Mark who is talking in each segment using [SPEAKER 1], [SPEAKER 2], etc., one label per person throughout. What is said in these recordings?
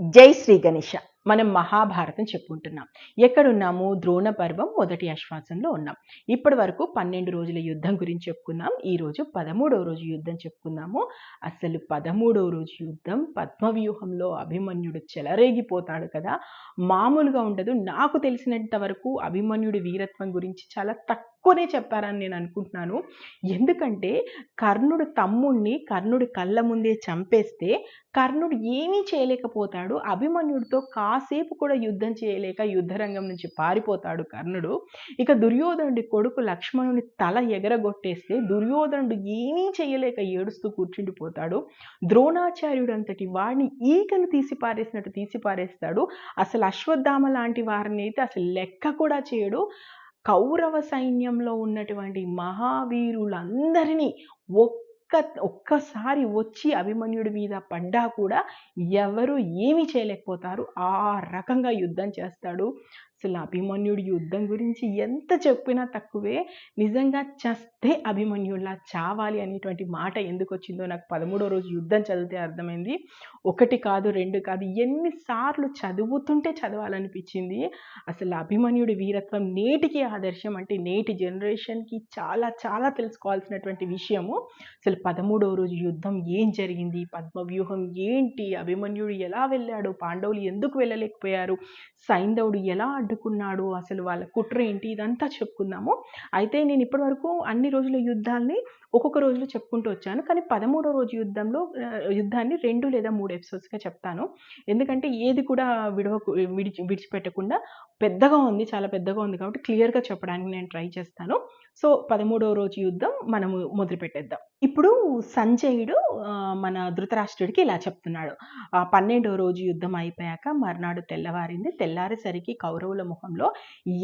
[SPEAKER 1] జై శ్రీ గణేష. మనం మహాభారతం చెప్పుకుంటున్నాం. ఎక్కడున్నాము? ద్రోణ పర్వం మొదటి ఆశ్వాసంలో ఉన్నాం. ఇప్పటి వరకు పన్నెండు రోజుల యుద్ధం గురించి చెప్పుకున్నాం. ఈరోజు పదమూడవ రోజు యుద్ధం చెప్పుకున్నాము. అసలు పదమూడవ రోజు యుద్ధం పద్మవ్యూహంలో అభిమన్యుడు చెలరేగిపోతాడు కదా. మామూలుగా ఉండదు. నాకు తెలిసినంత వరకు అభిమన్యుడి వీరత్వం గురించి చాలా తక్కువ తక్కువనే చెప్పారని నేను అనుకుంటున్నాను. ఎందుకంటే కర్ణుడు తమ్ముణ్ణి కర్ణుడి కళ్ళ ముందే చంపేస్తే కర్ణుడు ఏమీ చేయలేకపోతాడు. అభిమన్యుడితో కాసేపు కూడా యుద్ధం చేయలేక యుద్ధరంగం నుంచి పారిపోతాడు కర్ణుడు. ఇక దుర్యోధనుడి కొడుకు లక్ష్మణుని తల ఎగరగొట్టేస్తే దుర్యోధనుడు ఏమీ చేయలేక ఏడుస్తూ కూర్చుండిపోతాడు. ద్రోణాచార్యుడు అంతటి వాడిని ఈకను తీసి పారేసినట్టు తీసి పారేస్తాడు. అసలు అశ్వత్థామ లాంటి వారిని అయితే అసలు లెక్క కూడా చేయడు. కౌరవ సైన్యంలో ఉన్నటువంటి మహావీరులందరినీ ఒక్క ఒక్కసారి వచ్చి అభిమన్యుడి మీద పడ్డా కూడా ఎవరు ఏమి చేయలేకపోతారు. ఆ రకంగా యుద్ధం చేస్తాడు. అసలు అభిమన్యుడి యుద్ధం గురించి ఎంత చెప్పినా తక్కువే. నిజంగా చస్తే అభిమన్యుడిలా చావాలి అనేటువంటి మాట ఎందుకు వచ్చిందో నాకు పదమూడో రోజు యుద్ధం చదివితే అర్థమైంది. ఒకటి కాదు రెండు కాదు ఎన్నిసార్లు చదువుతుంటే చదవాలనిపించింది. అసలు అభిమన్యుడి వీరత్వం నేటికి ఆదర్శం అంటే నేటి జనరేషన్కి చాలా చాలా తెలుసుకోవాల్సినటువంటి విషయము. అసలు పదమూడవ రోజు యుద్ధం ఏం జరిగింది? పద్మవ్యూహం ఏంటి? అభిమన్యుడు ఎలా వెళ్ళాడు? పాండవులు ఎందుకు వెళ్ళలేకపోయారు? సైంధవుడు ఎలా అడ్డుకున్నాడు అసలు వాళ్ళ కుట్ర ఏంటి ఇదంతా చెప్పుకుందాము. అయితే నేను ఇప్పటివరకు అన్ని రోజుల యుద్ధాల్ని ఒక్కొక్క రోజులో చెప్పుకుంటూ వచ్చాను. కానీ పదమూడో రోజు యుద్ధంలో యుద్ధాన్ని రెండు లేదా మూడు ఎపిసోడ్స్గా చెప్తాను. ఎందుకంటే ఏది కూడా విడవకు విడిచి విడిచిపెట్టకుండా పెద్దగా ఉంది చాలా పెద్దగా ఉంది కాబట్టి క్లియర్గా చెప్పడానికి నేను ట్రై చేస్తాను. సో పదమూడవ రోజు యుద్ధం మనము మొదలుపెట్టేద్దాం. ఇప్పుడు సంజయుడు మన ధృతరాష్ట్రుడికి ఇలా చెప్తున్నాడు. ఆ పన్నెండవ రోజు యుద్ధం అయిపోయాక మర్నాడు తెల్లవారింది తెల్లారేసరికి కౌరవుల ముఖంలో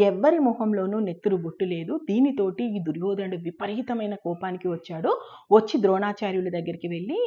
[SPEAKER 1] ఎవ్వరి ముఖంలోనూ నెత్తురు బొట్టు లేదు. దీనితోటి ఈ దుర్యోధనుడు విపరీతమైన కోపానికి వచ్చాడు. వచ్చి ద్రోణాచార్యుల దగ్గరికి వెళ్ళి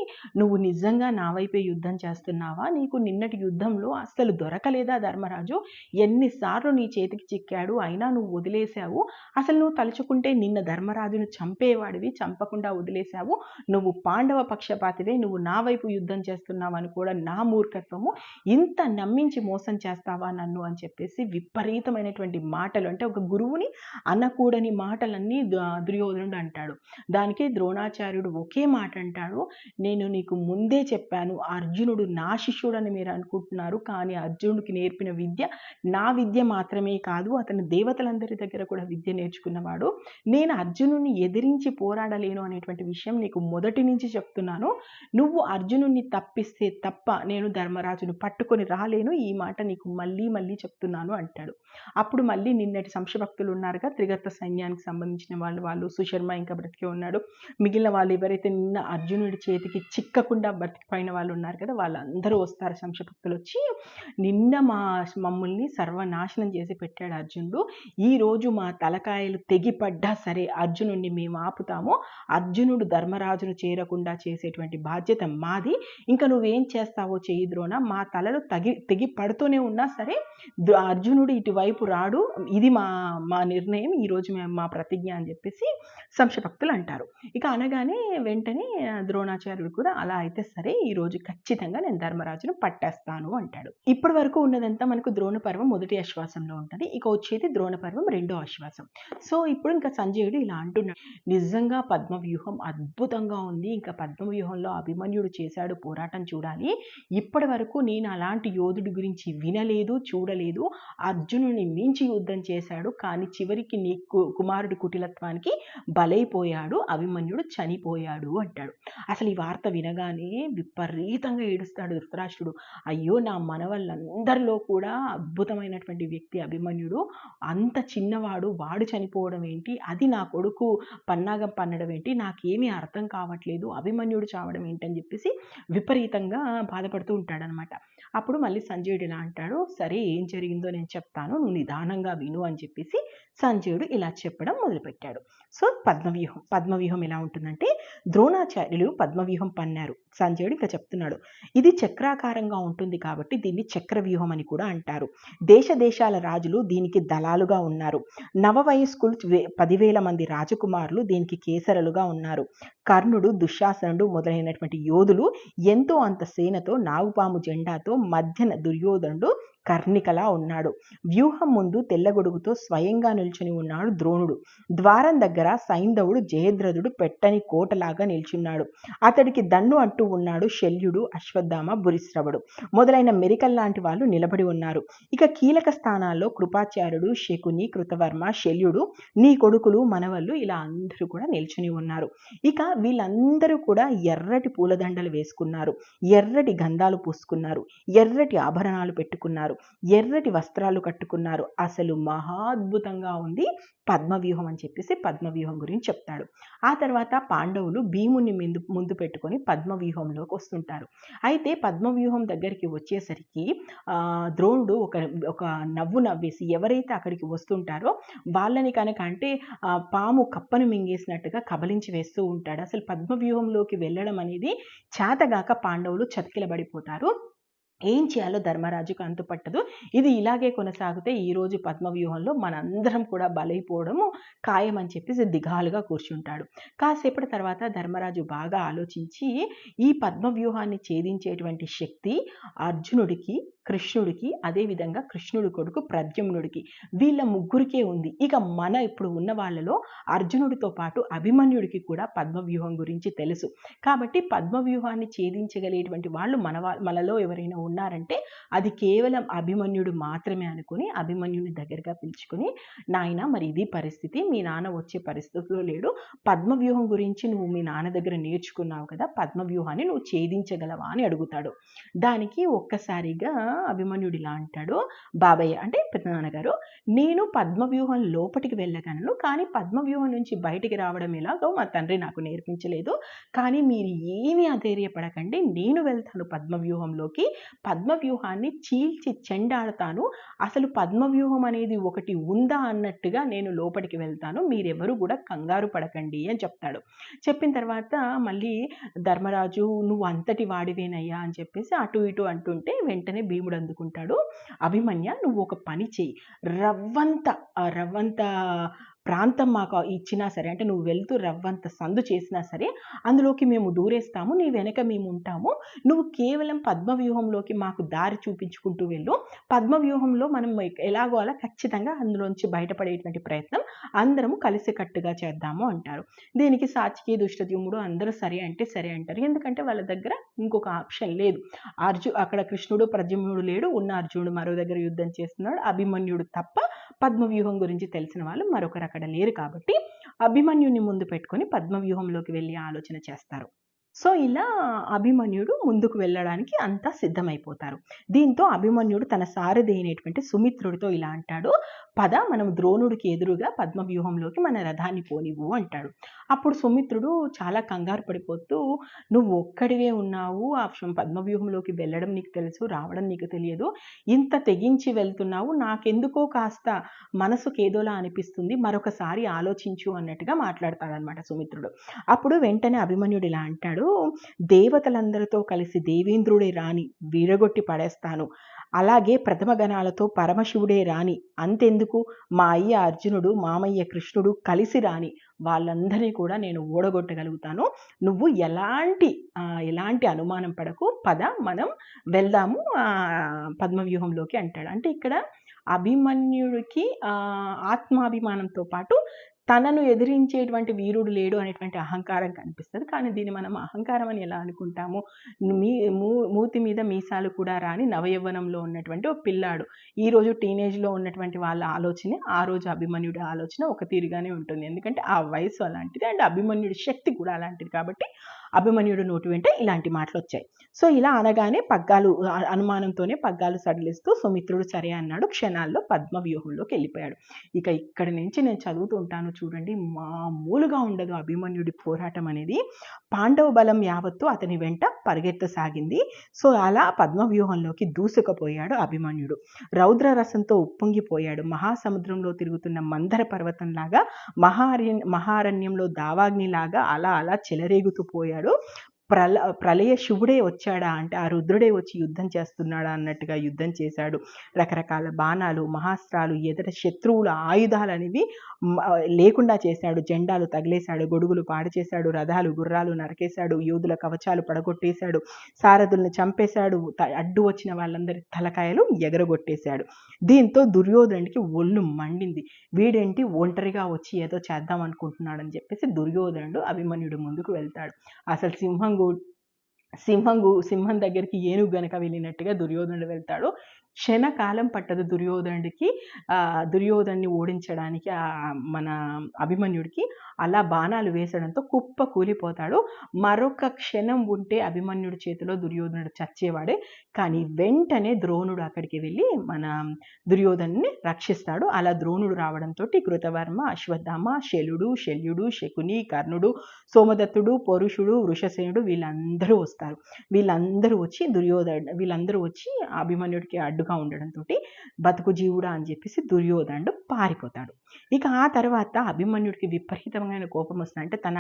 [SPEAKER 1] నువ్వు నిజంగా నా వైపే యుద్ధం చేస్తున్నావా? నీకు నిన్నటి యుద్ధంలో అస్సలు దొరకలేదా ధర్మరాజు? ఎన్నిసార్లు నీ చేతికి చిక్కాడు అయినా నువ్వు వదిలేశావు. అసలు నువ్వు తలుచుకుంటే నిన్న ధర్మరాజును చంపేవాడివి చంపకుండా వదిలేశావు. నువ్వు పాండవ పక్షపాతివే నువ్వు నా వైపు యుద్ధం చేస్తున్నావు అని కూడా నా మూర్ఖత్వము. ఇంత నమ్మించి మోసం చేస్తావా నన్ను అని చెప్పేసి విపరీతమైనటువంటి మాటలు. అంటే ఒక గురువుని అనకూడని మాటలన్నీ దుర్యోధనుడు అంటాడు. దానికి ద్రోణాచార్యుడు ఒకే మాట అంటాడు. నేను నీకు ముందే చెప్పాను అర్జునుడు నా శిష్యుడని మీరు అనుకుంటున్నారు కానీ అర్జునుడికి నేర్పిన విద్య నా విద్య మాత్రమే కాదు అతను దేవతలందరి దగ్గర కూడా విద్య నేర్చుకున్నవాడు. నేను అర్జునుని ఎదిరించి పోరాడలేను అనేటువంటి విషయం నీకు మొదటి నుంచి చెప్తున్నాను. నువ్వు అర్జునుని తప్పిస్తే తప్ప నేను ధర్మరాజును పట్టుకొని రాలేను. ఈ మాట నీకు మళ్ళీ మళ్ళీ చెప్తున్నాను అంటాడు. అప్పుడు మళ్ళీ నిన్నటి సంశభక్తులు ఉన్నారుగా. త్రిగర్త సైన్యానికి సంబంధించిన వాళ్ళు వాళ్ళు సుశర్మ ఇంకా బ్రతికే ఉన్నాడు. మిగిలిన వాళ్ళు ఎవరైతే నిన్న అర్జునుడి చేతికి చిక్కకుండా బ్రతికిపోయిన వాళ్ళు ఉన్నారు కదా వాళ్ళందరూ వస్తారు. సంశభక్తులు వచ్చి నిన్న మా మమ్మల్ని సర్వనాశనం చేసి పెట్టాడు అర్జునుడు. ఈ రోజు మా తలకాయలు తెగిపడ్డా సరే అర్జునుడిని మేము ఆపుతాము అర్జునుడు ధర్మరాజును చేరకుండా చేసేటువంటి బాధ్యత మాది. ఇంకా నువ్వేం చేస్తావో చెయ్యి ద్రోణ మా తలలు తగి తెగి పడుతూనే ఉన్నా సరే అర్జునుడు ఇటువైపు రాడు. ఇది మా మా నిర్ణయం. ఈ రోజు మేము మా ప్రతిజ్ఞ అని చెప్పేసి సంశభక్తులు అంటారు. ఇక అనగానే వెంటనే ద్రోణాచార్యుడు కూడా అలా అయితే సరే ఈ రోజు ఖచ్చితంగా నేను ధర్మరాజును పట్టేస్తాను అంటాడు. ఇప్పటి వరకు ఉన్నదంతా మనకు ద్రోణ పర్వం మొదటి ఆశ్వాసంలో ఉంటుంది. ఇక వచ్చేది ద్రోణ పర్వం రెండో ఆశ్వాసం. సో ఇప్పుడు ఇంకా సంజయుడు ఇలా అంటున్నాడు. నిజంగా పద్మవ్యూహం అద్భుతంగా ఉంది. ఇంకా పద్మవ్యూహంలో అభిమన్యుడు చేశాడు పోరాటం చూడాలి. ఇప్పటి వరకు నేను అలాంటి యోధుడి గురించి వినలేదు చూడలేదు. అర్జునుని మించి యుద్ధం చేశాడు. కానీ చివరికి నీ కు- కుమారుడి కుటిలత్వానికి బలైపోయాడు. అభిమన్యుడు చనిపోయాడు అంటాడు. అసలు ఈ వార్త వినగానే విపరీతంగా ఏడుస్తాడు ధృతరాష్ట్రుడు. అయ్యో! నా మనవళ్ళందరిలో కూడా అద్భుతమైనటువంటి వ్యక్తి అభిమన్యుడు. అంత చిన్నవాడు. వాడు చనిపోవడం ఏంటి? అది నా కొడుకు పన్నాగం పన్నడం ఏంటి? నాకేమీ అర్థం కావట్లేదు. అభిమన్యుడు చావడం ఏంటని చెప్పేసి విపరీతంగా బాధపడుతూ ఉంటాడనమాట. అప్పుడు మళ్ళీ సంజయుడు ఇలా అంటాడు సరే ఏం జరిగిందో నేను చెప్తాను. నువ్వు నిదానంగా విను అని చెప్పేసి సంజయుడు ఇలా చెప్పడం మొదలుపెట్టాడు. సో పద్మవ్యూహం పద్మవ్యూహం ఎలా ఉంటుందంటే ద్రోణాచార్యులు పద్మవ్యూహం పన్నారు. సంజయుడు ఇంకా చెప్తున్నాడు ఇది చక్రాకారంగా ఉంటుంది కాబట్టి దీన్ని చక్రవ్యూహం అని కూడా అంటారు. దేశ దేశాల రాజులు దీనికి దళాలుగా ఉన్నారు. నవ వయస్కులు పది పదివేల మంది రాజకుమారులు దీనికి కేసరలుగా ఉన్నారు. కర్ణుడు దుశ్శాసనుడు మొదలైనటువంటి యోధులు ఎంతో అంత సేనతో నాగుపాము జెండాతో మధ్యన దుర్యోధనుడు కర్ణికలా ఉన్నాడు. వ్యూహం ముందు తెల్లగొడుగుతో స్వయంగా నిల్చుని ఉన్నాడు ద్రోణుడు. ద్వారం దగ్గర సైంధవుడు జయద్రథుడు పెట్టని కోటలాగా నిల్చున్నాడు. అతడికి దన్ను అంటూ ఉన్నాడు శల్యుడు అశ్వత్థామ భురిశ్రవుడు మొదలైన మెరికల్ లాంటి వాళ్ళు నిలబడి ఉన్నారు. ఇక కీలక స్థానాల్లో కృపాచార్యుడు శకుని కృతవర్మ శల్యుడు నీ కొడుకులు మనవళ్ళు ఇలా అందరూ కూడా నిల్చుని ఉన్నారు. ఇక వీళ్ళందరూ కూడా ఎర్రటి పూలదండలు వేసుకున్నారు. ఎర్రటి గంధాలు పూసుకున్నారు. ఎర్రటి ఆభరణాలు పెట్టుకున్నారు. ఎర్రటి వస్త్రాలు కట్టుకున్నారు. అసలు మహాద్భుతంగా ఉంది. పద్మవ్యూహం అని చెప్పేసి పద్మవ్యూహం గురించి చెప్తాడు. ఆ తర్వాత పాండవులు భీముని ముందు ముందు పెట్టుకొని పద్మవ్యూహంలోకి వస్తుంటారు. అయితే పద్మవ్యూహం దగ్గరికి వచ్చేసరికి ద్రోణుడు ఒక ఒక నవ్వు నవ్వేసి ఎవరైతే అక్కడికి వస్తుంటారో వాళ్ళని కనుక అంటే పాము కప్పను మింగేసినట్టుగా కబలించి వేస్తూ ఉంటాడు. అసలు పద్మవ్యూహంలోకి వెళ్ళడం అనేది చేతగాక పాండవులు చతికిలబడిపోతారు. ఏం చేయాలో ధర్మరాజుకు అంతుపట్టదు ఇది ఇలాగే కొనసాగితే ఈ రోజు పద్మవ్యూహంలో మనందరం కూడా బలైపోవడము ఖాయం అని చెప్పేసి దిగాలుగా కూర్చుంటాడు. కాసేపటి తర్వాత ధర్మరాజు బాగా ఆలోచించి ఈ పద్మవ్యూహాన్ని ఛేదించేటువంటి శక్తి అర్జునుడికి కృష్ణుడికి అదేవిధంగా కృష్ణుడి కొడుకు ప్రద్యుమ్నుడికి వీళ్ళ ముగ్గురికే ఉంది. ఇక మన ఇప్పుడు ఉన్న వాళ్ళలో అర్జునుడితో పాటు అభిమన్యుడికి కూడా పద్మవ్యూహం గురించి తెలుసు. కాబట్టి పద్మవ్యూహాన్ని ఛేదించగలిగేటువంటి వాళ్ళు మన మనలో ఎవరైనా ఉన్నారంటే అది కేవలం అభిమన్యుడు మాత్రమే అనుకుని అభిమన్యుని దగ్గరగా పిలుచుకుని నాయన మరి ఇది పరిస్థితి మీ నాన్న వచ్చే పరిస్థితిలో లేడు. పద్మవ్యూహం గురించి నువ్వు మీ నాన్న దగ్గర నేర్చుకున్నావు కదా పద్మవ్యూహాన్ని నువ్వు ఛేదించగలవా? అని అడుగుతాడు. దానికి ఒక్కసారిగా అభిమన్యుడు ఇలా అంటాడు బాబయ్య. అంటే పెద్దనాన్నగారు నేను పద్మవ్యూహం లోపటికి వెళ్ళగలను కానీ పద్మవ్యూహం నుంచి బయటికి రావడం ఎలాగో మా తండ్రి నాకు నేర్పించలేదు. కానీ మీరు ఏమీ అధైర్యపడకండి నేను వెళ్తాను పద్మవ్యూహంలోకి. పద్మవ్యూహాన్ని చీల్చి చెండాడతాను. అసలు పద్మవ్యూహం అనేది ఒకటి ఉందా అన్నట్టుగా నేను లోపలికి వెళ్తాను. మీరెవరు కూడా కంగారు పడకండి అని చెప్తాడు. చెప్పిన తర్వాత మళ్ళీ ధర్మరాజు నువ్వు అంతటి వాడివేనయ్యా అని చెప్పేసి అటు ఇటు అంటుంటే వెంటనే భీముడు అందుకుంటాడు. అభిమన్య నువ్వు ఒక పని చేయి రవ్వంత ఆ రవ్వంత ప్రాంతం మాకు ఇచ్చినా సరే అంటే నువ్వు వెళ్తూ రవ్వంత సందు చేసినా సరే అందులోకి మేము దూరేస్తాము నీ వెనక మేము ఉంటాము. నువ్వు కేవలం పద్మవ్యూహంలోకి మాకు దారి చూపించుకుంటూ వెళ్ళు. పద్మవ్యూహంలో మనం ఎలాగో అలా ఖచ్చితంగా అందులోంచి బయటపడేటువంటి ప్రయత్నం అందరము కలిసికట్టుగా చేద్దాము అంటారు. దీనికి సాచికి దుష్టద్యుముడు అందరూ సరే అంటే సరే అంటారు. ఎందుకంటే వాళ్ళ దగ్గర ఇంకొక ఆప్షన్ లేదు. అర్జు అక్కడ కృష్ణుడు ప్రజమ్యుడు లేడు ఉన్న అర్జునుడు మరో దగ్గర యుద్ధం చేస్తున్నాడు అభిమన్యుడు తప్ప పద్మవ్యూహం గురించి తెలిసిన వాళ్ళు మరొక రకం అక్కడ లేరు కాబట్టి అభిమన్యుని ముందు పెట్టుకొని పద్మవ్యూహంలోకి వెళ్ళి ఆలోచన చేస్తారు. సో ఇలా అభిమన్యుడు ముందుకు వెళ్ళడానికి అంతా సిద్ధమైపోతారు. దీంతో అభిమన్యుడు తన సారథి అయినటువంటి సుమిత్రుడితో ఇలా అంటాడు పద మనం ద్రోణుడికి ఎదురుగా పద్మవ్యూహంలోకి మన రథాన్ని పోనివ్వు అంటాడు. అప్పుడు సుమిత్రుడు చాలా కంగారు పడిపోతూ నువ్వు ఒక్కడివే ఉన్నావు ఆ పద్మవ్యూహంలోకి వెళ్ళడం నీకు తెలుసు రావడం నీకు తెలియదు ఇంత తెగించి వెళ్తున్నావు నాకెందుకో కాస్త మనసుకు ఏదోలా అనిపిస్తుంది మరొకసారి ఆలోచించు అన్నట్టుగా మాట్లాడతాడనమాట సుమిత్రుడు. అప్పుడు వెంటనే అభిమన్యుడు ఇలా అంటాడు దేవతలందరితో కలిసి దేవేంద్రుడే రాని వీరగొట్టి పడేస్తాను. అలాగే ప్రథమ గణాలతో పరమశివుడే రాని అంతెందుకు? మా అయ్య అర్జునుడు మామయ్య కృష్ణుడు కలిసి రాని వాళ్ళందరినీ కూడా నేను ఓడగొట్టగలుగుతాను. నువ్వు ఎలాంటి ఎలాంటి అనుమానం పడకు. పద మనం వెళ్దాము పద్మవ్యూహంలోకి అంటాడు. అంటే ఇక్కడ అభిమన్యుడికి ఆత్మాభిమానంతో పాటు తనను ఎదిరించేటువంటి వీరుడు లేడు అనేటువంటి అహంకారం కనిపిస్తుంది. కానీ దీన్ని మనం అహంకారం అని ఎలా అనుకుంటాము? మీ మూ మూతి మీద మీసాలు కూడా రాని నవయవ్వనంలో ఉన్నటువంటి ఒక పిల్లాడు. ఈరోజు టీనేజ్లో ఉన్నటువంటి వాళ్ళ ఆలోచన ఆ రోజు అభిమన్యుడి ఆలోచన ఒక తీరుగానే ఉంటుంది. ఎందుకంటే ఆ వయసు అలాంటిది అండ్ అభిమన్యుడి శక్తి కూడా అలాంటిది కాబట్టి అభిమన్యుడు నోటి వెంట ఇలాంటి మాటలు వచ్చాయి సో ఇలా అనగానే పగ్గాలు అనుమానంతోనే పగ్గాలు సడలిస్తూ సుమిత్రుడు సరే అన్నాడు. క్షణాల్లో పద్మ వ్యూహంలోకి వెళ్ళిపోయాడు. ఇక ఇక్కడ నుంచి నేను చదువుతూ ఉంటాను చూడండి. మామూలుగా ఉండదు అభిమన్యుడి పోరాటం అనేది. పాండవ బలం యావత్తు అతని వెంట పరిగెత్తసాగింది. సో అలా పద్మవ్యూహంలోకి దూసుకుపోయాడు అభిమన్యుడు. రౌద్ర రసంతో ఉప్పొంగిపోయాడు. మహాసముద్రంలో తిరుగుతున్న మందర పర్వతంలాగా మహారణ్య మహారణ్యంలో దావాగ్నిలాగా అలా అలా చెలరేగుతూ పోయాడు. ಮಾಡ್ತಿದ್ದಾಳು ప్రల ప్రళయ శివుడే వచ్చాడా అంటే ఆ రుద్రుడే వచ్చి యుద్ధం చేస్తున్నాడా అన్నట్టుగా యుద్ధం చేశాడు. రకరకాల బాణాలు మహాస్త్రాలు ఎదుట శత్రువుల ఆయుధాలు అనేవి లేకుండా చేశాడు. జెండాలు తగిలేశాడు గొడుగులు పాడు చేశాడు రథాలు గుర్రాలు నరకేశాడు యోధుల కవచాలు పడగొట్టేశాడు సారథుల్ని చంపేశాడు త- అడ్డు వచ్చిన వాళ్ళందరి తలకాయలు ఎగరగొట్టేశాడు. దీంతో దుర్యోధనుడికి ఒళ్ళు మండింది. వీడేంటి? ఒంటరిగా వచ్చి ఏదో చేద్దాం అనుకుంటున్నాడని చెప్పేసి దుర్యోధనుడు అభిమన్యుడు ముందుకు వెళ్తాడు. అసలు సింహం గు- సింహం గు- సింహం దగ్గరికి ఏనుగు గనక వెళ్ళినట్టుగా దుర్యోధనుడు వెళ్తాడు. క్షణకాలం పట్టదు దుర్యోధనుడికి. దుర్యోధన్ని ఓడించడానికి ఆ మన అభిమన్యుడికి అలా బాణాలు వేసడంతో కుప్ప కూలిపోతాడు. మరొక క్షణం ఉంటే అభిమన్యుడి చేతిలో దుర్యోధనుడు చచ్చేవాడే. కానీ వెంటనే ద్రోణుడు అక్కడికి వెళ్ళి మన దుర్యోధన్ని రక్షిస్తాడు. అలా ద్రోణుడు రావడంతో కృతవర్మ అశ్వత్థామ శల్యుడు శల్యుడు శకుని కర్ణుడు సోమదత్తుడు పరుషుడు వృషసేనుడు వీళ్ళందరూ వస్తారు. వీళ్ళందరూ వచ్చి దుర్యోధను వీళ్ళందరూ వచ్చి అభిమన్యుడికి అడ్డు అడ్డుగా ఉండడంతో బతుకు జీవుడా అని చెప్పేసి దుర్యోధనుడు పారిపోతాడు. ఇక ఆ తర్వాత అభిమన్యుడికి విపరీతమైన కోపం వస్తుంది. అంటే తన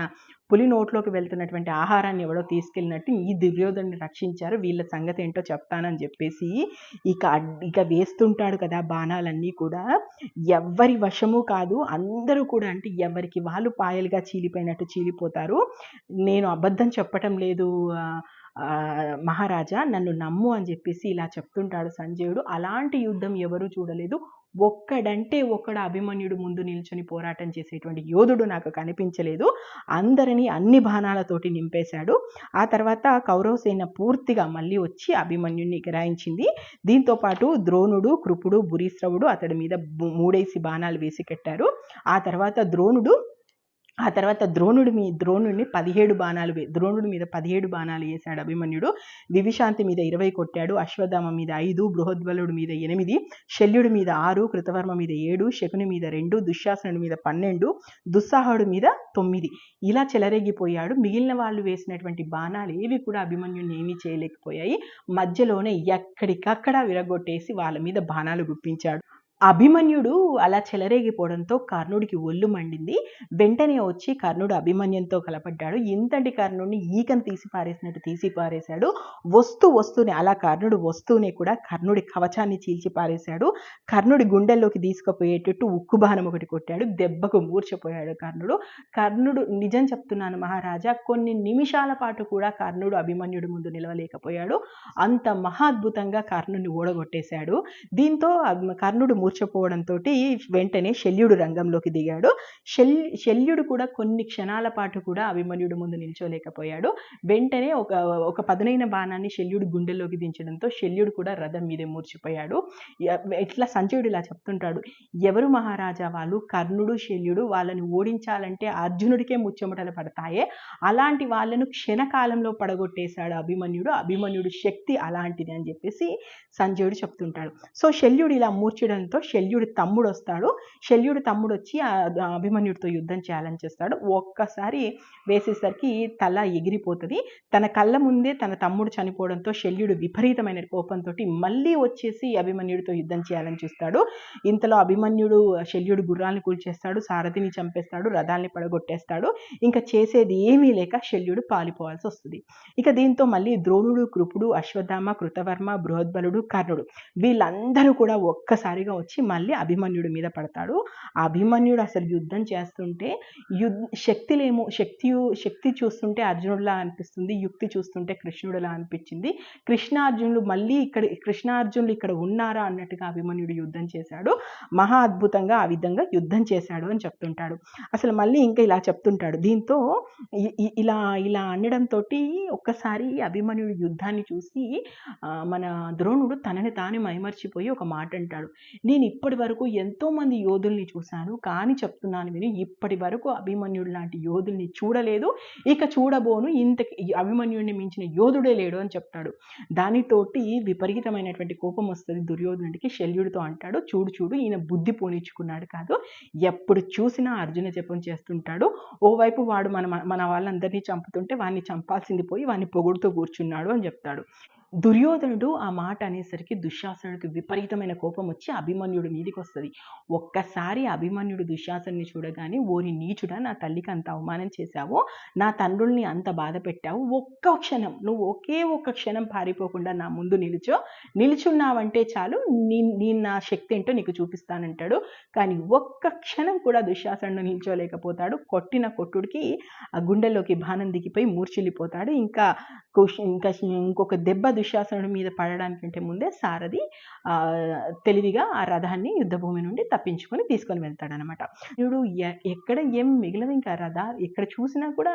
[SPEAKER 1] పులి నోట్లోకి వెళ్తున్నటువంటి ఆహారాన్ని ఎవడో తీసుకెళ్ళినట్టు ఈ దుర్యోధనుని రక్షించారు. వీళ్ళ సంగతి ఏంటో చెప్తానని చెప్పేసి ఇక ఇక వేస్తుంటాడు కదా బాణాలన్నీ కూడా. ఎవ్వరి వశము కాదు. అందరూ కూడా అంటే ఎవరికి వాళ్ళు పాయలుగా చీలిపోయినట్టు చీలిపోతారు. నేను అబద్ధం చెప్పటం లేదు. మహారాజా నన్ను నమ్ము అని చెప్పేసి ఇలా చెప్తుంటాడు సంజయుడు. అలాంటి యుద్ధం ఎవరూ చూడలేదు. ఒక్కడంటే ఒక్కడ అభిమన్యుడు ముందు నిల్చొని పోరాటం చేసేటువంటి యోధుడు నాకు కనిపించలేదు. అందరినీ అన్ని బాణాలతోటి నింపేశాడు. ఆ తర్వాత కౌరవసేన పూర్తిగా మళ్ళీ వచ్చి అభిమన్యుడిని గిరాయించింది. దీంతో పాటు ద్రోణుడు కృపుడు భురీశ్రవుడు అతడి మీద మూడేసి బాణాలు వేసి కట్టారు. ఆ తర్వాత ద్రోణుడు ఆ తర్వాత ద్రోణుడి మీ ద్రోణుడిని పదిహేడు బాణాలు వే- ద్రోణుడి మీద పదిహేడు బాణాలు వేశాడు అభిమన్యుడు. దివిశాంతి మీద ఇరవై కొట్టాడు. అశ్వత్థామ మీద ఐదు బృహద్బలుడి మీద ఎనిమిది శల్యుడి మీద ఆరు కృతవర్మ మీద ఏడు శకుని మీద రెండు దుశ్శాసనుడి మీద పన్నెండు దుస్సాహుడి మీద తొమ్మిది. ఇలా చెలరేగిపోయాడు. మిగిలిన వాళ్ళు వేసినటువంటి బాణాలు ఏవి కూడా అభిమన్యుడిని ఏమీ చేయలేకపోయాయి. మధ్యలోనే ఎక్కడికక్కడ విరగొట్టేసి వాళ్ళ మీద బాణాలు గుప్పించాడు. అభిమన్యుడు అలా చెలరేగిపోవడంతో కర్ణుడికి ఒళ్ళు మండింది. వెంటనే వచ్చి కర్ణుడు అభిమన్యంతో కలపడ్డాడు. ఇంతటి కర్ణుడిని ఈకను తీసి పారేసినట్టు తీసి పారేశాడు. వస్తూ వస్తూనే అలా కర్ణుడు వస్తూనే కూడా కర్ణుడి కవచాన్ని చీల్చి పారేశాడు. కర్ణుడి గుండెల్లోకి తీసుకుపోయేటట్టు ఉక్కు బాణం ఒకటి కొట్టాడు. దెబ్బకు మూర్చపోయాడు కర్ణుడు. కర్ణుడు నిజం చెప్తున్నాను మహారాజా కొన్ని నిమిషాల పాటు కూడా కర్ణుడు అభిమన్యుడి ముందు నిలవలేకపోయాడు. అంత మహాద్భుతంగా కర్ణుడిని ఓడగొట్టేశాడు దీంతో కర్ణుడు మూర్చపోవడంతో వెంటనే శల్యుడు రంగంలోకి దిగాడు. శల్ శల్యుడు కూడా కొన్ని క్షణాల పాటు కూడా అభిమన్యుడు ముందు నిల్చోలేకపోయాడు. వెంటనే ఒక ఒక పదునైన బాణాన్ని శల్యుడు గుండెల్లోకి దించడంతో శల్యుడు కూడా రథం మీదే మూర్చిపోయాడు. ఇట్లా సంజయుడు ఇలా చెప్తుంటాడు ఎవరు మహారాజా వాళ్ళు? కర్ణుడు శల్యుడు వాళ్ళని ఓడించాలంటే అర్జునుడికే ముచ్చమటలు పడతాయే? అలాంటి వాళ్ళను క్షణకాలంలో పడగొట్టేశాడు అభిమన్యుడు. అభిమన్యుడు శక్తి అలాంటిది అని చెప్పేసి సంజయుడు చెప్తుంటాడు. సో శల్యుడు ఇలా మూర్చడంతో శల్యుడి తమ్ముడు వస్తాడు. శల్యుడి తమ్ముడు వచ్చి అభిమన్యుడితో యుద్ధం చేయాలని చేస్తాడు. ఒక్కసారి వేసేసరికి తల ఎగిరిపోతుంది. తన కళ్ళ ముందే తన తమ్ముడు చనిపోవడంతో శల్యుడు విపరీతమైన కోపంతో మళ్ళీ వచ్చేసి అభిమన్యుడితో యుద్ధం చేయాలని చూస్తాడు. ఇంతలో అభిమన్యుడు శల్యుడు గుర్రాలను కూల్చేస్తాడు. సారథిని చంపేస్తాడు. రథాల్ని పడగొట్టేస్తాడు. ఇంకా చేసేది ఏమీ లేక శల్యుడు పాలిపోవాల్సి వస్తుంది. ఇక దీంతో మళ్ళీ ద్రోణుడు కృపుడు అశ్వత్థామ కృతవర్మ బృహద్బలుడు కర్ణుడు వీళ్ళందరూ కూడా ఒక్కసారిగా వచ్చి మళ్ళీ అభిమన్యుడి మీద పడతాడు. ఆ అభిమన్యుడు అసలు యుద్ధం చేస్తుంటే యుద్ధ శక్తిలేమో శక్తి శక్తి చూస్తుంటే అర్జునుడిలా అనిపిస్తుంది యుక్తి చూస్తుంటే కృష్ణుడిలా అనిపించింది. కృష్ణార్జునులు మళ్ళీ ఇక్కడ కృష్ణార్జునులు ఇక్కడ ఉన్నారా అన్నట్టుగా అభిమన్యుడు యుద్ధం చేశాడు. మహా అద్భుతంగా ఆ విధంగా యుద్ధం చేశాడు అని చెప్తుంటాడు. అసలు మళ్ళీ ఇంకా ఇలా చెప్తుంటాడు. దీంతో ఇలా ఇలా అనడంతో ఒక్కసారి అభిమన్యుడు యుద్ధాన్ని చూసి మన ద్రోణుడు తనని తాను మైమర్చిపోయి ఒక మాట అంటాడు నీ నేను ఇప్పటి వరకు ఎంతో మంది యోధుల్ని చూశాను. కానీ చెప్తున్నాను విని ఇప్పటి వరకు అభిమన్యుడు లాంటి యోధుల్ని చూడలేదు. ఇక చూడబోను ఇంత అభిమన్యుడిని మించిన యోధుడే లేడు అని చెప్తాడు. దానితోటి విపరీతమైనటువంటి కోపం వస్తుంది దుర్యోధనుడికి. శల్యుడితో అంటాడు చూడు చూడు ఈయన బుద్ధి పోనిచ్చుకున్నాడు కాదు. ఎప్పుడు చూసినా అర్జున జపం చేస్తుంటాడు. ఓవైపు వాడు మన మన వాళ్ళందరినీ చంపుతుంటే వాడిని చంపాల్సింది పోయి వాడిని పొగుడుతూ కూర్చున్నాడు అని చెప్తాడు. దుర్యోధనుడు ఆ మాట అనేసరికి దుశ్శాసనుడికి విపరీతమైన కోపం వచ్చి అభిమన్యుడు మీదికి వస్తుంది ఒక్కసారి అభిమన్యుడు దుశ్శాసనుని చూడగానే ఓరి నీచుడా నా తల్లికి అంత అవమానం చేశావో నా తండ్రుల్ని అంత బాధ పెట్టావు ఒక్క క్షణం నువ్వు ఒకే ఒక్క క్షణం పారిపోకుండా నా ముందు నిలుచో నిలుచున్నావంటే చాలు నీ నేను నా శక్తి ఏంటో నీకు చూపిస్తానంటాడు. కానీ ఒక్క క్షణం కూడా దుశ్శాసనుడు నిల్చోలేకపోతాడు. కొట్టిన కొట్టుడికి ఆ గుండెల్లోకి బాణం దిగిపోయి మూర్చిల్లిపోతాడు ఇంకా ఇంకా ఇంకొక దెబ్బ దుశ్శాసనుడి మీద పడడానికంటే ముందే సారథి తెలివిగా ఆ రథాన్ని యుద్ధభూమి నుండి తప్పించుకొని తీసుకొని వెళ్తాడనమాట. వీడు ఎక్కడ ఏం మిగిలిన ఇంకా రథ? ఎక్కడ చూసినా కూడా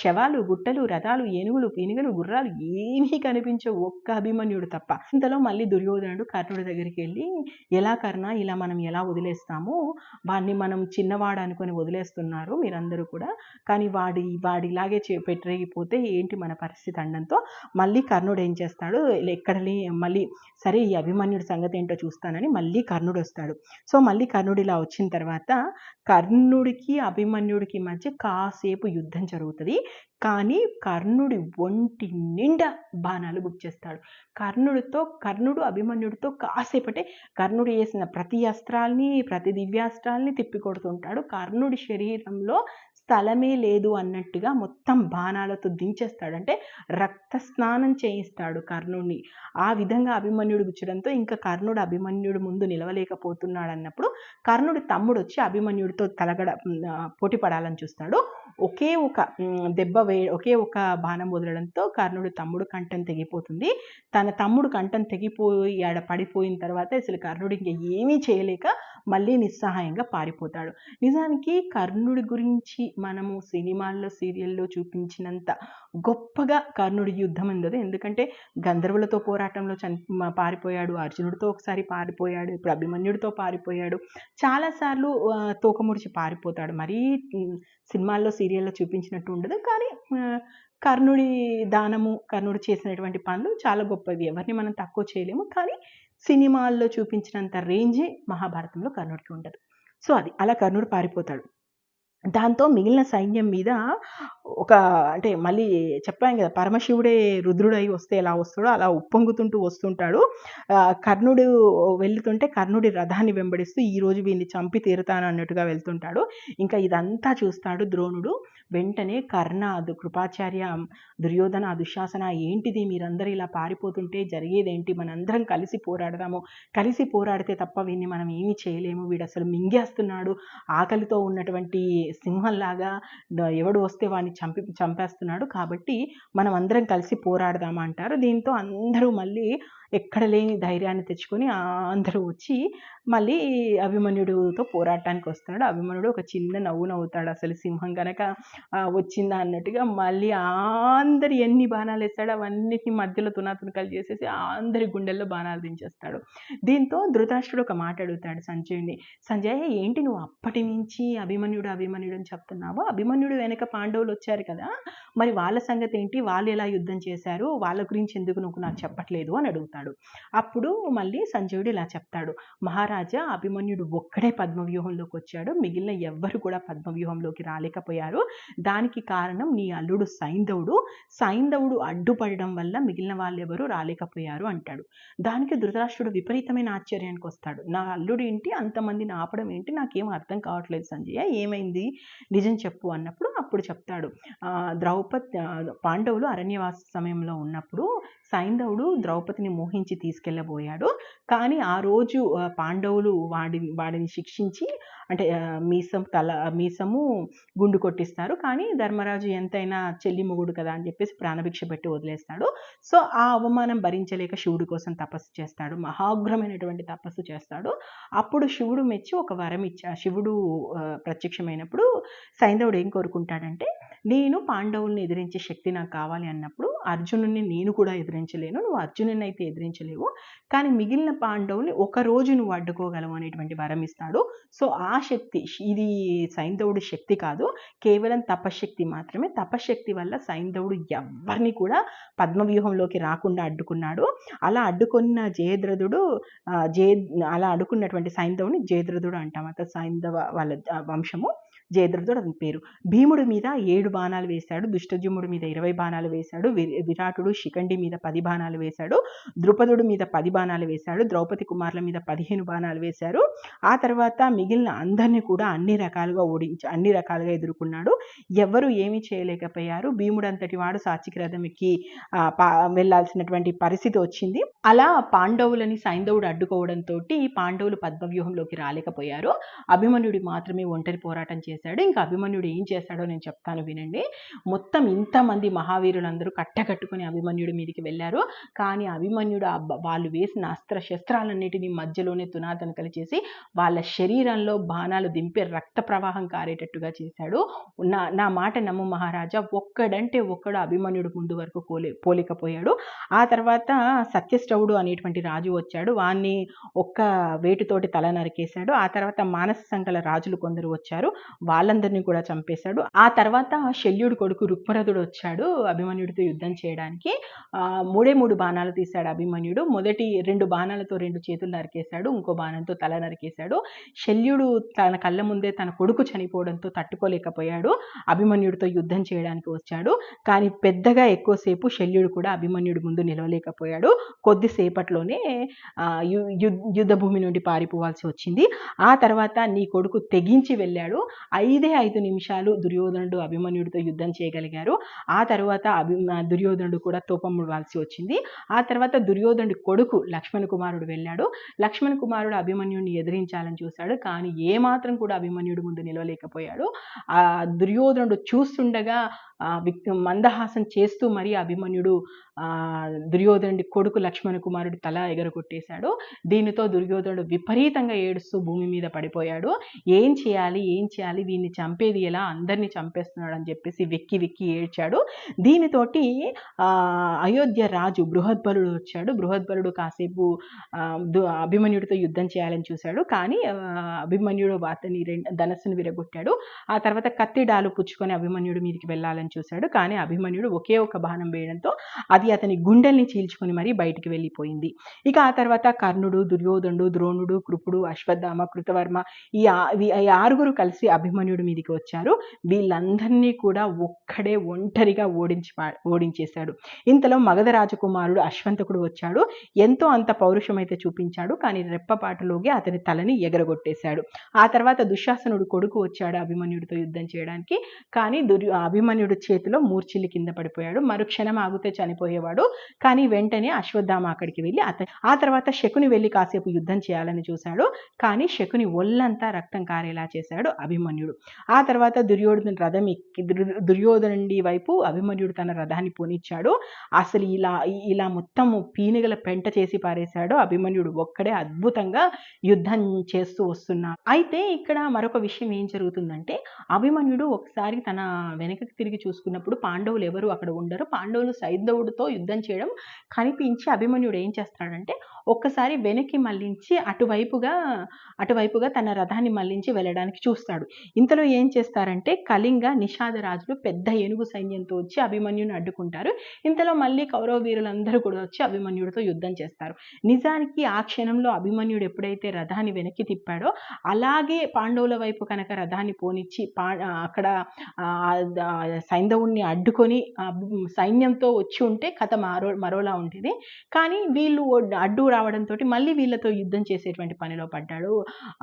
[SPEAKER 1] శవాలు గుట్టలు రథాలు ఏనుగులు పీనుగలు గుర్రాలు ఏమీ కనిపించవు. ఒక్క అభిమన్యుడు తప్ప. ఇంతలో మళ్ళీ దుర్యోధనుడు కర్ణుడి దగ్గరికి వెళ్ళి ఎలా కర్ణ? ఇలా మనం ఎలా వదిలేస్తాము? వాడిని మనం చిన్నవాడు అనుకొని వదిలేస్తున్నారు మీరందరూ కూడా. కానీ వాడి వాడిలాగే పెట్టరేగిపోతే ఏంటి మన పరిస్థితి? అండంతో మళ్ళీ కర్ణుడు ఏం చేస్తాడు? ఎక్కడ మళ్ళీ సరే ఈ అభిమన్యుడి సంగతి ఏంటో చూస్తానని మళ్ళీ కర్ణుడు వస్తాడు. సో మళ్ళీ కర్ణుడు ఇలా వచ్చిన తర్వాత కర్ణుడికి అభిమన్యుడికి మధ్య కాసేపు యుద్ధం జరుగుతుంది. కానీ కర్ణుడి ఒంటి నిండా బాణాలు బుక్ చేస్తాడు. కర్ణుడితో కర్ణుడు అభిమన్యుడితో కాసేపటే కర్ణుడు వేసిన ప్రతి అస్త్రాల్ని ప్రతి దివ్యాస్త్రాల్ని తిప్పికొడుతుంటాడు. కర్ణుడి శరీరంలో స్థలమే లేదు అన్నట్టుగా మొత్తం బాణాలతో దించేస్తాడు అంటే రక్త స్నానం చేయిస్తాడు కర్ణుడిని ఆ విధంగా అభిమన్యుడు గుచ్చడంతో ఇంకా కర్ణుడు అభిమన్యుడు ముందు నిలవలేకపోతున్నాడు అన్నప్పుడు కర్ణుడి తమ్ముడు వచ్చి అభిమన్యుడితో తలగడ పోటీ పడాలని చూస్తాడు. ఒకే ఒక దెబ్బ వే ఒకే ఒక బాణం వదలడంతో కర్ణుడు తమ్ముడు కంఠం తెగిపోతుంది. తన తమ్ముడు కంఠం తెగిపోయి ఆడ పడిపోయిన తర్వాత అసలు కర్ణుడు ఇంకా ఏమీ చేయలేక మళ్ళీ నిస్సహాయంగా పారిపోతాడు. నిజానికి కర్ణుడి గురించి మనము సినిమాల్లో సీరియల్లో చూపించినంత గొప్పగా కర్ణుడి యుద్ధం ఉండదు. ఎందుకంటే గంధర్వులతో పోరాటంలో చని పారిపోయాడు అర్జునుడితో ఒకసారి పారిపోయాడు ఇప్పుడు అభిమన్యుడితో పారిపోయాడు చాలాసార్లు తోకముడిచి పారిపోతాడు. మరీ సినిమాల్లో సీరియల్లో చూపించినట్టు ఉండదు. కానీ కర్ణుడి దానము కర్ణుడు చేసినటువంటి పనులు చాలా గొప్పవి. ఎవరిని మనం తక్కువ చేయలేము. కానీ సినిమాల్లో చూపించినంత రేంజే మహాభారతంలో కర్ణుడికి ఉండదు. సో అది. అలా కర్ణుడు పారిపోతాడు. దాంతో మిగిలిన సైన్యం మీద ఒక అంటే మళ్ళీ చెప్పాం కదా పరమశివుడే రుద్రుడై వస్తే ఎలా వస్తాడో అలా ఉప్పొంగుతుంటూ వస్తుంటాడు. కర్ణుడు వెళ్తుంటే కర్ణుడి రథాన్ని వెంబడిస్తూ ఈరోజు వీడిని చంపి తీరుతాను అన్నట్టుగా వెళ్తుంటాడు. ఇంకా ఇదంతా చూస్తాడు ద్రోణుడు. వెంటనే కర్ణ కృపాచార్య దుర్యోధన దుశ్శాసన ఏంటిది? మీరందరూ ఇలా పారిపోతుంటే జరిగేదేంటి? మనందరం కలిసి పోరాడదాము. కలిసి పోరాడితే తప్ప వీడిని మనం ఏమీ చేయలేము. వీడు అసలు మింగేస్తున్నాడు. ఆకలితో ఉన్నటువంటి సింహంలాగా ఎవడు వస్తే వాడిని చంపి చంపేస్తున్నాడు. కాబట్టి మనం అందరం కలిసి పోరాడదామా అంటారు. దీంతో అందరూ మళ్ళీ ఎక్కడ లేని ధైర్యాన్ని తెచ్చుకొని అందరూ వచ్చి మళ్ళీ అభిమన్యుడితో పోరాటానికి వస్తాడు అభిమన్యుడు ఒక చిన్న నవ్వు నవ్వుతాడు. అసలు సింహం కనుక వచ్చిందా అన్నట్టుగా మళ్ళీ అందరి ఎన్ని బాణాలు వేస్తాడు అవన్నిటిని మధ్యలో తునాతునకలు చేసేసి అందరి గుండెల్లో బాణాలు దించేస్తాడు. దీంతో ధృతరాష్ట్రుడు ఒక మాట అడుగుతాడు సంజయుడిని సంజయ్ ఏంటి నువ్వు అప్పటి నుంచి అభిమన్యుడు అభిమన్యుడు అని చెప్తున్నావు? అభిమన్యుడు వెనక పాండవులు వచ్చారు కదా. మరి వాళ్ళ సంగతి ఏంటి? వాళ్ళు ఎలా యుద్ధం చేశారు? వాళ్ళ గురించి ఎందుకు నువ్వు నాకు చెప్పట్లేదు అని అడుగుతాడు. చెప్తాడు అప్పుడు మళ్ళీ సంజయుడు ఇలా చెప్తాడు. మహారాజా అభిమన్యుడు ఒక్కడే పద్మవ్యూహంలోకి వచ్చాడు మిగిలిన ఎవ్వరు కూడా పద్మవ్యూహంలోకి రాలేకపోయారు. దానికి కారణం నీ అల్లుడు సైంధవుడు. సైంధవుడు అడ్డుపడడం వల్ల మిగిలిన వాళ్ళు ఎవరు రాలేకపోయారు అంటాడు. దానికి ధృతరాష్ట్రుడు విపరీతమైన ఆశ్చర్యానికి వస్తాడు. నా అల్లుడు ఏంటి? అంతమందిని ఆపడం ఏంటి? నాకేం అర్థం కావట్లేదు సంజయ. ఏమైంది? నిజం చెప్పు అన్నప్పుడు అప్పుడు చెప్తాడు. ద్రౌపది పాండవులు అరణ్యవాస సమయంలో ఉన్నప్పుడు సైంధవుడు ద్రౌపదిని మోహించి తీసుకెళ్ళబోయాడు. కానీ ఆ రోజు పాండవులు వాడి వాడిని శిక్షించి అంటే మీసం తల మీసము గుండు కొట్టిస్తారు. కానీ ధర్మరాజు ఎంతైనా చెల్లి మొగుడు కదా అని చెప్పేసి ప్రాణభిక్ష పెట్టి వదిలేస్తాడు. సో ఆ అవమానం భరించలేక శివుడి కోసం తపస్సు చేస్తాడు. మహాగ్రమైనటువంటి తపస్సు చేస్తాడు. అప్పుడు శివుడు మెచ్చి ఒక వరం ఇచ్చా శివుడు ప్రత్యక్షమైనప్పుడు సైంధవుడు ఏం కోరుకుంటాడంటే నేను పాండవుల్ని ఎదిరించే శక్తి నాకు కావాలి అన్నప్పుడు అర్జునుడిని నేను కూడా ఎదిరించలేను నువ్వు అర్జునుని అయితే ఎదిరించలేవు. కానీ మిగిలిన పాండవుని ఒక రోజు నువ్వు అడ్డుకోగలవు అనేటువంటి వరం ఇస్తాడు. సో ఆ శక్తి ఇది సైంధవుడి శక్తి కాదు. కేవలం తపశక్తి మాత్రమే. తపశక్తి వల్ల సైంధవుడు ఎవరిని కూడా పద్మవ్యూహంలోకి రాకుండా అడ్డుకున్నాడు. అలా అడ్డుకున్న జయద్రథుడు జయ అలా అడ్డుకున్నటువంటి సైంధవుని జయద్రథుడు అంటాం. అత సైంధవ వాళ్ళ వంశము. జయద్రథుడు అతని పేరు. భీముడి మీద ఏడు బాణాలు వేశాడు. దుష్టజుముడి మీద ఇరవై బాణాలు వేశాడు. వి- విరాటుడు శిఖండి మీద పది బాణాలు వేశాడు. ద్రుపదుడు మీద పది బాణాలు వేశాడు. ద్రౌపది కుమారుల మీద పదిహేను బాణాలు వేశారు. ఆ తర్వాత మిగిలిన అందరినీ కూడా అన్ని రకాలుగా ఓడించి అన్ని రకాలుగా ఎదుర్కొన్నాడు. ఎవరు ఏమీ చేయలేకపోయారు. భీముడు అంతటి వాడు సాచికి రథం ఎక్కి పా పరిస్థితి వచ్చింది. అలా పాండవులని సైంధవుడు అడ్డుకోవడంతో పాండవులు పద్మవ్యూహంలోకి రాలేకపోయారు. అభిమన్యుడి మాత్రమే ఒంటరి పోరాటం చేశాడు. ఇంకా అభిమన్యుడు ఏం చేశాడో నేను చెప్తాను వినండి. మొత్తం ఇంతమంది మహావీరులందరూ కట్టకట్టుకుని అభిమన్యుడి మీదకి వెళ్ళారు. కానీ అభిమన్యుడు వాళ్ళు వేసిన అస్త్ర శస్త్రాలన్నిటినీ మధ్యలోనే తునాతనకలు చేసి వాళ్ళ శరీరంలో బాణాలు దింపి రక్త ప్రవాహం కారేటట్టుగా చేశాడు. నా నా మాట నమ్ము మహారాజా. ఒక్కడంటే ఒక్కడు అభిమన్యుడు ముందు వరకు పోలే పోలేకపోయాడు. ఆ తర్వాత సత్యశ్రవుడు అనేటువంటి రాజు వచ్చాడు. వాన్ని ఒక్క వేటితోటి తల నరికేశాడు. ఆ తర్వాత మానస సంకల రాజులు కొందరు వచ్చారు. వాళ్ళందరినీ కూడా చంపేశాడు. ఆ తర్వాత శల్యుడు కొడుకు రుక్మరథుడు వచ్చాడు అభిమన్యుడితో యుద్ధం చేయడానికి. మూడే మూడు బాణాలు తీశాడు అభిమన్యుడు. మొదటి రెండు బాణాలతో రెండు చేతులు నరికేశాడు. ఇంకో బాణంతో తల నరికేశాడు. శల్యుడు తన కళ్ళ ముందే తన కొడుకు చనిపోవడంతో తట్టుకోలేకపోయాడు. అభిమన్యుడితో యుద్ధం చేయడానికి వచ్చాడు. కానీ పెద్దగా ఎక్కువసేపు శల్యుడు కూడా అభిమన్యుడి ముందు నిలవలేకపోయాడు. కొద్దిసేపట్లోనే యుద్ధ భూమి నుండి పారిపోవాల్సి వచ్చింది. ఆ తర్వాత నీ కొడుకు తెగించి వెళ్ళాడు. ఐదే ఐదు నిమిషాలు దుర్యోధనుడు అభిమన్యుడితో యుద్ధం చేయగలిగారు. ఆ తర్వాత అభి దుర్యోధనుడు కూడా తోపముడవాల్సి వచ్చింది. ఆ తర్వాత దుర్యోధనుడి కొడుకు లక్ష్మణ కుమారుడు వెళ్ళాడు. లక్ష్మణ కుమారుడు అభిమన్యుడిని ఎదిరించాలని చూశాడు. కానీ ఏమాత్రం కూడా అభిమన్యుడు ముందు నిలవలేకపోయాడు. ఆ దుర్యోధనుడు చూస్తుండగా ఆ, మందహాసం చేస్తూ మరీ అభిమన్యుడు ఆ, దుర్యోధనుడి కొడుకు లక్ష్మణ కుమారుడి తల ఎగరగొట్టేశాడు. దీనితో దుర్యోధనుడు విపరీతంగా ఏడుస్తూ భూమి మీద పడిపోయాడు. ఏం చేయాలి? ఏం చేయాలి? వీడిని చంపేది ఎలా? అందరినీ చంపేస్తున్నాడు అని చెప్పేసి వెక్కి వెక్కి ఏడ్చాడు. దీనితోటి ఆ, అయోధ్య రాజు బృహద్బలుడు వచ్చాడు. బృహద్బలుడు కాసేపు అభిమన్యుడితో యుద్ధం చేయాలని చూశాడు. కానీ అభిమన్యుడు అతని ధనస్సును విరగొట్టాడు. ఆ తర్వాత కత్తి డాలు పుచ్చుకొని అభిమన్యుడు మీదకి వెళ్ళాలని చూశాడు. కానీ అభిమన్యుడు ఒకే ఒక బాణం వేయడంతో అది అతని గుండెల్ని చీల్చుకొని మరీ బయటికి వెళ్ళిపోయింది. ఇక ఆ తర్వాత కర్ణుడు దుర్యోధనుడు ద్రోణుడు కృపుడు అశ్వత్థామ కృతవర్మ ఈ ఆరుగురు కలిసి అభి అభిమన్యుడి మీదకి వచ్చారు. వీళ్ళందరినీ కూడా ఒక్కడే ఒంటరిగా ఓడించి ఓడించేశాడు. ఇంతలో మగధ రాజకుమారుడు అశ్వంతకుడు వచ్చాడు. ఎంతో అంత పౌరుషమైతే చూపించాడు. కానీ రెప్పపాటులోకి అతని తలని ఎగరగొట్టేశాడు. ఆ తర్వాత దుశ్శాసనుడు కొడుకు వచ్చాడు అభిమన్యుడితో యుద్ధం చేయడానికి. కానీ దుర్ అభిమన్యుడు చేతిలో మూర్చిల్లి కింద పడిపోయాడు. మరుక్షణం ఆగితే చనిపోయేవాడు. కానీ వెంటనే అశ్వత్థామ అక్కడికి వెళ్ళి అత ఆ తర్వాత శకుని వెళ్ళి కాసేపు యుద్ధం చేయాలని చూశాడు. కానీ శకుని ఒళ్ళంతా రక్తం కారేలా చేశాడు అభిమన్యుడు. ఆ తర్వాత దుర్యోధన రథం ఎక్కి దుర్యోధనుడి వైపు అభిమన్యుడు తన రథాన్ని పోనిచ్చాడు. అసలు ఇలా ఇలా మొత్తం పీనుగల పెంట చేసి పారేశాడు అభిమన్యుడు. ఒక్కడే అద్భుతంగా యుద్ధం చేస్తూ వస్తున్నాడు. అయితే ఇక్కడ మరొక విషయం ఏం జరుగుతుందంటే అభిమన్యుడు ఒకసారి తన వెనకకి తిరిగి చూసుకున్నప్పుడు పాండవులు ఎవరు అక్కడ ఉండరు. పాండవులు సైంధవుడితో యుద్ధం చేయడం కనిపించి అభిమన్యుడు ఏం చేస్తాడంటే ఒక్కసారి వెనక్కి మళ్ళించి అటువైపుగా అటువైపుగా తన రథాన్ని మళ్ళించి వెళ్ళడానికి చూస్తాడు. ఇంతలో ఏం చేస్తారంటే కళింగ నిషాద రాజులు పెద్ద ఏనుగు సైన్యంతో వచ్చి అభిమన్యుని అడ్డుకుంటారు. ఇంతలో మళ్ళీ కౌరవ వీరులందరూ కూడా వచ్చి అభిమన్యుడితో యుద్ధం చేస్తారు. నిజానికి ఆ క్షణంలో అభిమన్యుడు ఎప్పుడైతే రథాన్ని వెనక్కి తిప్పాడో అలాగే పాండవుల వైపు కనుక రథాన్ని పోనిచ్చి పా అక్కడ ఆ, సైంధవుణ్ణి అడ్డుకొని సైన్యంతో వచ్చి ఉంటే కథ మరో మరోలా ఉండేది. కానీ వీళ్ళు అడ్డు రావడంతో మళ్ళీ వీళ్ళతో యుద్ధం చేసేటువంటి పనిలో పడ్డాడు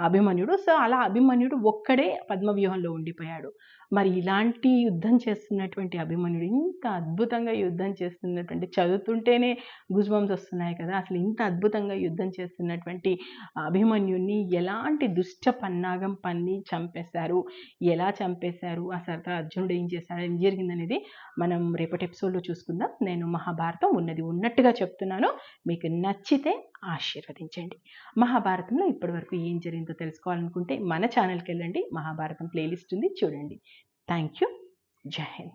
[SPEAKER 1] అభిమన్యుడు. సో అలా అభిమన్యుడు ఒక్కడే పద్మవ్యూహంలో ఉండిపోయాడు. మరి ఇలాంటి యుద్ధం చేస్తున్నటువంటి అభిమన్యుడు ఇంత అద్భుతంగా యుద్ధం చేస్తున్నటువంటి చదువుతుంటేనే గుజ్బంస్ వస్తున్నాయి కదా. అసలు ఇంత అద్భుతంగా యుద్ధం చేస్తున్నటువంటి అభిమన్యుడిని ఎలాంటి దుష్ట పన్నాగం పన్ని చంపేశారు? ఎలా చంపేశారు? ఆ తర్వాత అర్జునుడు ఏం చేశారు? ఏం జరిగిందనేది మనం రేపటి ఎపిసోడ్లో చూసుకుందాం. నేను మహాభారతం ఉన్నది ఉన్నట్టుగా చెప్తున్నాను. మీకు నచ్చితే ఆశీర్వదించండి. మహాభారతంలో ఇప్పటివరకు ఏం జరిగిందో తెలుసుకోవాలనుకుంటే మన ఛానల్కి వెళ్ళండి. మహాభారతం ప్లేలిస్ట్ ఉంది. చూడండి. Thank you. Jai